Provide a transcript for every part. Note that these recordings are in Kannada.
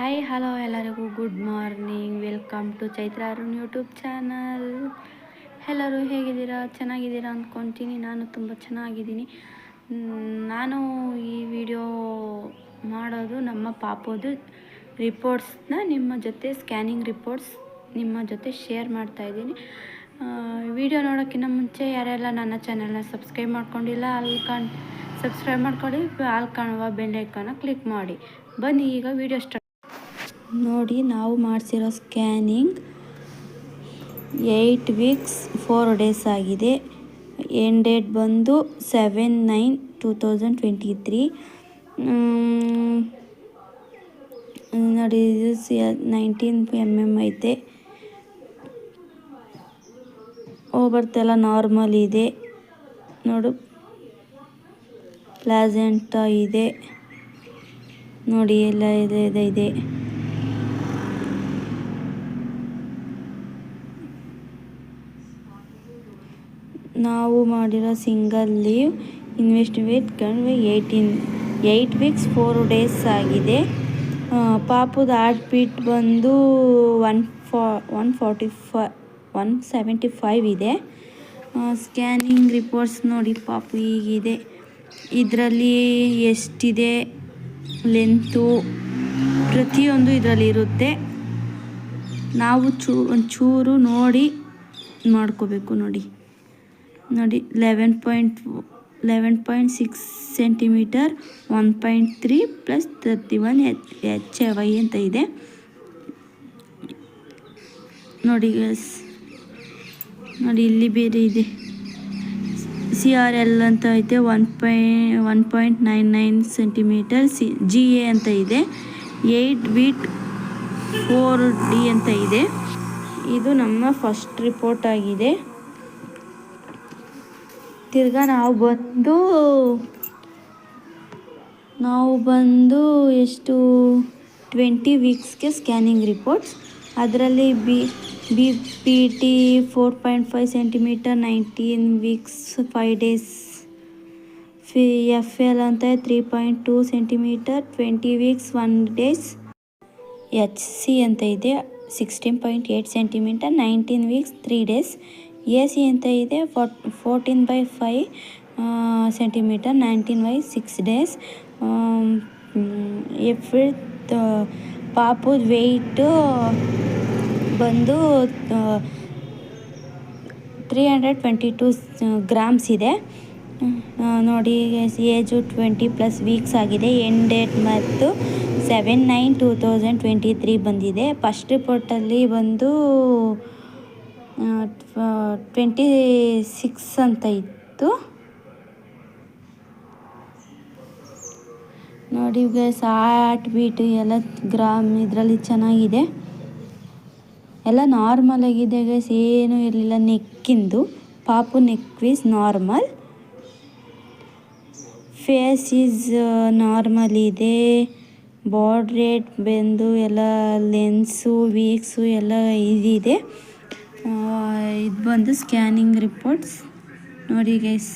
ಹಾಯ್ ಹಲೋ ಎಲ್ಲರಿಗೂ good morning welcome to Chaitra Arun YouTube channel ಎಲ್ಲರೂ ಹೇಗಿದ್ದೀರಾ? ಚೆನ್ನಾಗಿದ್ದೀರಾ ಅಂದ್ಕೊತೀನಿ ನಾನು ತುಂಬ ಚೆನ್ನಾಗಿದ್ದೀನಿ. ನಾನು ಈ ವಿಡಿಯೋ ಮಾಡೋದು ನಮ್ಮ ಪಾಪೋದು ರಿಪೋರ್ಟ್ಸ್ನ ನಿಮ್ಮ ಜೊತೆ ಸ್ಕ್ಯಾನಿಂಗ್ ರಿಪೋರ್ಟ್ಸ್ ನಿಮ್ಮ ಜೊತೆ ಶೇರ್ ಮಾಡ್ತಾಯಿದ್ದೀನಿ ವಿಡಿಯೋ ನೋಡೋಕ್ಕಿಂತ ಮುಂಚೆ ಯಾರೆಲ್ಲ ನನ್ನ ಚಾನಲ್ನ ಸಬ್ಸ್ಕ್ರೈಬ್ ಮಾಡ್ಕೊಂಡಿಲ್ಲ, ಅಲ್ಲಿ ಕಾಣ್ ಸಬ್ಸ್ಕ್ರೈಬ್ ಮಾಡ್ಕೊಳ್ಳಿ ಅಲ್ಲಿ ಕಾಣುವ ಬೆಲ್ ಐಕಾನ ಕ್ಲಿಕ್ ಮಾಡಿ. ಬನ್ನಿ, ಈಗ ವಿಡಿಯೋ ಸ್ಟಾರ್ಟ್ ನೋಡಿ, ನಾವು ಮಾಡಿಸಿರೋ scanning eight weeks, four days ಆಗಿದೆ. ಎಂಡ್ ಡೇಟ್ ಬಂದು seven nine two thousand twenty three ನೋಡಿ ಸಿ, ನೈನ್ಟೀನ್ ಎಂ ಎಂ ಐತೆ. ಓಬರ್ತೆಲ್ಲ ನಾರ್ಮಲ್ ಇದೆ. ನೋಡು, ಪ್ಲಾಸೆಂಟ ಇದೆ. ನೋಡಿ, ಎಲ್ಲ ಇದೆ ಇದೆ. ನಾವು ಮಾಡಿರೋ ಸಿಂಗಲ್ ಲೀವ್ ಇನ್ವೆಸ್ಟಿಮೇಟ್ ಕಣ್ವೆ eighteen, eight weeks four days ಆಗಿದೆ. ಪಾಪದ ಹಾರ್ಟ್ ಬೀಟ್ ಬಂದು ಒನ್ ಫಾ, ಒನ್ ಫಾರ್ಟಿ ಫೈ, ಒನ್ ಸೆವೆಂಟಿ ಫೈವ್ ಇದೆ. ಸ್ಕ್ಯಾನಿಂಗ್ ರಿಪೋರ್ಟ್ಸ್ ನೋಡಿ ಪಾಪು ಈಗಿದೆ ಇದರಲ್ಲಿ ಎಷ್ಟಿದೆ ಲೆಂತು ಪ್ರತಿಯೊಂದು ಇದರಲ್ಲಿ ಇರುತ್ತೆ. ನಾವು ಚೂ ಒಂಚೂರು ನೋಡಿ ಮಾಡ್ಕೋಬೇಕು ನೋಡಿ. ನೋಡಿ eleven point eleven point six centimetre one point three plus thirty one H Y ಅಂತ ಇದೆ. ನೋಡಿ ನೋಡಿ, ಇಲ್ಲಿ ಬೇರೆ ಇದೆ. ಸಿ ಆರ್ ಎಲ್ ಅಂತ ಐತೆ one Pai one point nine nine centimetre C G A ಅಂತ ಇದೆ. ಏಯ್ಟ್ ಬೀಟ್ ಫೋರ್ ಡಿ ಅಂತ ಇದೆ. ಇದು ನಮ್ಮ ಫಸ್ಟ್ ರಿಪೋರ್ಟ್ ಆಗಿದೆ. ತಿರ್ಗಾ ನಾವು ಬಂದು ನಾವು ಬಂದು ಎಷ್ಟು ಟ್ವೆಂಟಿ ವೀಕ್ಸ್ಗೆ ಸ್ಕ್ಯಾನಿಂಗ್ ರಿಪೋರ್ಟ್ಸ್ ಅದರಲ್ಲಿ B B P T four point five centimetre nineteen weeks five days ಫಿ ಎಫ್ ಎಲ್ ಅಂತ three point two centimetre twenty weeks one days H C ಅಂತ ಇದೆ sixteen point eight centimetre nineteen weeks three days A C ಅಂತ ಇದೆ? Four fourteen by five centimetre nineteen by six days ಎಫ್ರಿತ್ ಪಾಪುದ ವೆಯ್ಟು ಬಂದು three hundred twenty two grams ಇದೆ. ನೋಡಿ ಏಜು ಟ್ವೆಂಟಿ ಪ್ಲಸ್ ವೀಕ್ಸ್ ಆಗಿದೆ. ಎಂಡ್ ಡೇಟ್ ಮತ್ತು seven nine two thousand twenty three ಬಂದಿದೆ ಫಸ್ಟ್ ರಿಪೋರ್ಟಲ್ಲಿ ಬಂದು ಟ್ವೆಂಟಿ ಸಿಕ್ಸ್ ಅಂತ ಇತ್ತು. ನೋಡಿ ಗೈಸ್ ಆಟ್ ಬೀಟ್ ಎಲ್ಲ ಗ್ರಾಮ್ ಇದರಲ್ಲಿ ಚೆನ್ನಾಗಿದೆ. ಎಲ್ಲ ನಾರ್ಮಲ್ ಆಗಿದೆ ಗೈಸ್ ಏನೂ ಇರಲಿಲ್ಲ, ನೆಕ್ಕಿಂದು ಪಾಪು neck wise normal face is normal ಇದೆ. ಬಾರ್ಡ್ರೇಟ್ ರೇಟ್ ಬಂದು ಎಲ್ಲ ಲೆನ್ಸು ವೀಕ್ಸು ಎಲ್ಲ ಇದಿದೆ. ಇದು ಬಂದು ಸ್ಕ್ಯಾನಿಂಗ್ ರಿಪೋರ್ಟ್ಸ್. ನೋಡಿ ಗೈಸ್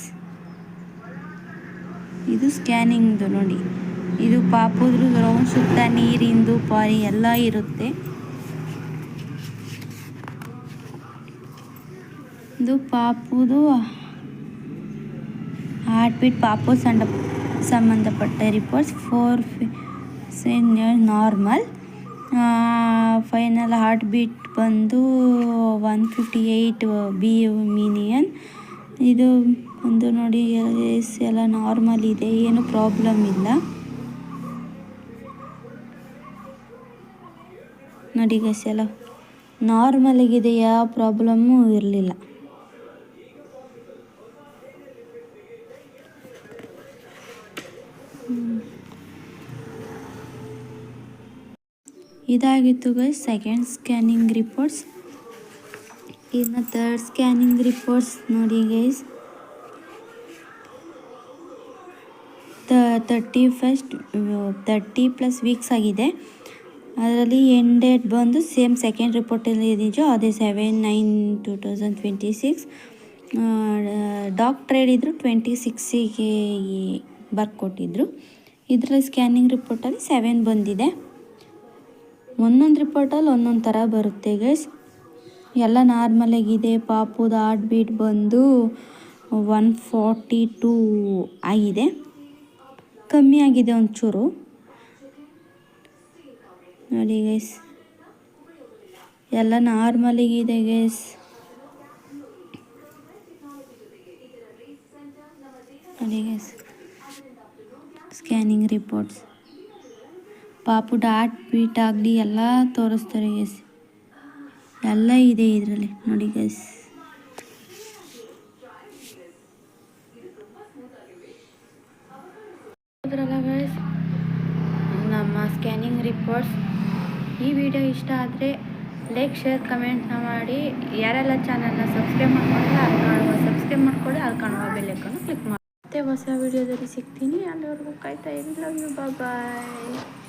ಇದು ಸ್ಕ್ಯಾನಿಂಗ್ದು ನೋಡಿ. ಇದು ಪಾಪುದ್ರ ರೌಂಡ್ ಸುತ್ತ ನೀರಿಂದು ಪಾರಿ ಎಲ್ಲ ಇರುತ್ತೆ. ಇದು ಪಾಪುದು ಹಾರ್ಟ್ ಬೀಟ್ ಪಾಪು ಸಂಡ, ಸಂಬಂಧಪಟ್ಟ reports four normal final heart beat ಬಂದು ಒನ್ ಫಿಫ್ಟಿ ಏಯ್ಟ್ ಬಿ ಮಿನಿಯನ್ ಇದು ಒಂದು ನೋಡಿ, ಎಸ್ ಎಲ್ಲ ನಾರ್ಮಲ್ ಇದೆ, ಏನು ಪ್ರಾಬ್ಲಮ್ ಇಲ್ಲ. ನೋಡಿ ಗಸ್ ಎಲ್ಲ ನಾರ್ಮಲ್ ಆಗಿದೆ, ಯಾವ ಪ್ರಾಬ್ಲಮ್ಮು ಇರಲಿಲ್ಲ. ಇದಾಗಿತ್ತು ಗೈಸ್ ಸೆಕೆಂಡ್ ಸ್ಕ್ಯಾನಿಂಗ್ ರಿಪೋರ್ಟ್ಸ್ ಇನ್ನು ಥರ್ಡ್ ಸ್ಕ್ಯಾನಿಂಗ್ ರಿಪೋರ್ಟ್ಸ್ ನೋಡಿ guys thirty first thirty plus weeks ಆಗಿದೆ. ಅದರಲ್ಲಿ ಎನ್ ಡೇಟ್ ಬಂದು ಸೇಮ್ ಸೆಕೆಂಡ್ ರಿಪೋರ್ಟಲ್ಲಿ ಇದೆಯೋ ಅದೇ seven nine two thousand twenty six doctor ಹೇಳಿದ್ರು ಟ್ವೆಂಟಿ ಸಿಕ್ಸಿಗೆ ಬರ್ಕೊಟ್ಟಿದ್ರು ಇದರಲ್ಲಿ ಸ್ಕ್ಯಾನಿಂಗ್ ರಿಪೋರ್ಟಲ್ಲಿ ಸೆವೆನ್ ಬಂದಿದೆ. ಒಂದೊಂದು ರಿಪೋರ್ಟಲ್ಲಿ ಒಂದೊಂದು ಥರ ಬರುತ್ತೆ ಗೈಸ್ ಎಲ್ಲ ನಾರ್ಮಲಾಗಿದೆ ಪಾಪುದ ಹಾರ್ಟ್ ಬೀಟ್ ಬಂದು ಒನ್ ಫಾರ್ಟಿ ಟೂ ಆಗಿದೆ. ಕಮ್ಮಿ ಆಗಿದೆ ಒಂಚೂರು. ನೋಡಿ ಗೈಸ್ ಎಲ್ಲ ನಾರ್ಮಲಿಗಿದೆ ಗೈಸ್ ನೋಡಿ ಗೈಸ್ ಸ್ಕ್ಯಾನಿಂಗ್ ರಿಪೋರ್ಟ್ಸ್ ಪಾಪು ಡಾಟ್ ಬೀಟ್ ಆಗಲಿ ಎಲ್ಲ ತೋರಿಸ್ತಾರೆ ಗೈಸ್ ಎಲ್ಲ ಇದೆ ಇದರಲ್ಲಿ, ನೋಡಿ ಗೈಸ್ ನಮ್ಮ ಸ್ಕ್ಯಾನಿಂಗ್ ರಿಪೋರ್ಟ್ಸ್ ಈ ವಿಡಿಯೋ ಇಷ್ಟ ಆದರೆ ಲೈಕ್ ಶೇರ್ ಕಮೆಂಟ್ನ ಮಾಡಿ. ಯಾರೆಲ್ಲ ಚಾನಲ್ನ ಸಬ್ಸ್ಕ್ರೈಬ್ ಮಾಡ್ಕೊಂಡ್ರೆ ಅಲ್ಲಿ ಕಾಣುವ ಸಬ್ಸ್ಕ್ರೈಬ್ ಮಾಡ್ಕೊಳ್ಳಿ, ಅಲ್ಲಿ ಕಾಣುವ ಬೆಲ್ಲೈಕನ್ನು ಕ್ಲಿಕ್ ಮಾಡಿ. ಮತ್ತೆ ಹೊಸ ವಿಡಿಯೋದಲ್ಲಿ ಸಿಗ್ತೀನಿ. ಅಲ್ಲಿವರೆಗೂ ಕಾಯ್ತಾ ಇರಿ. Love you bye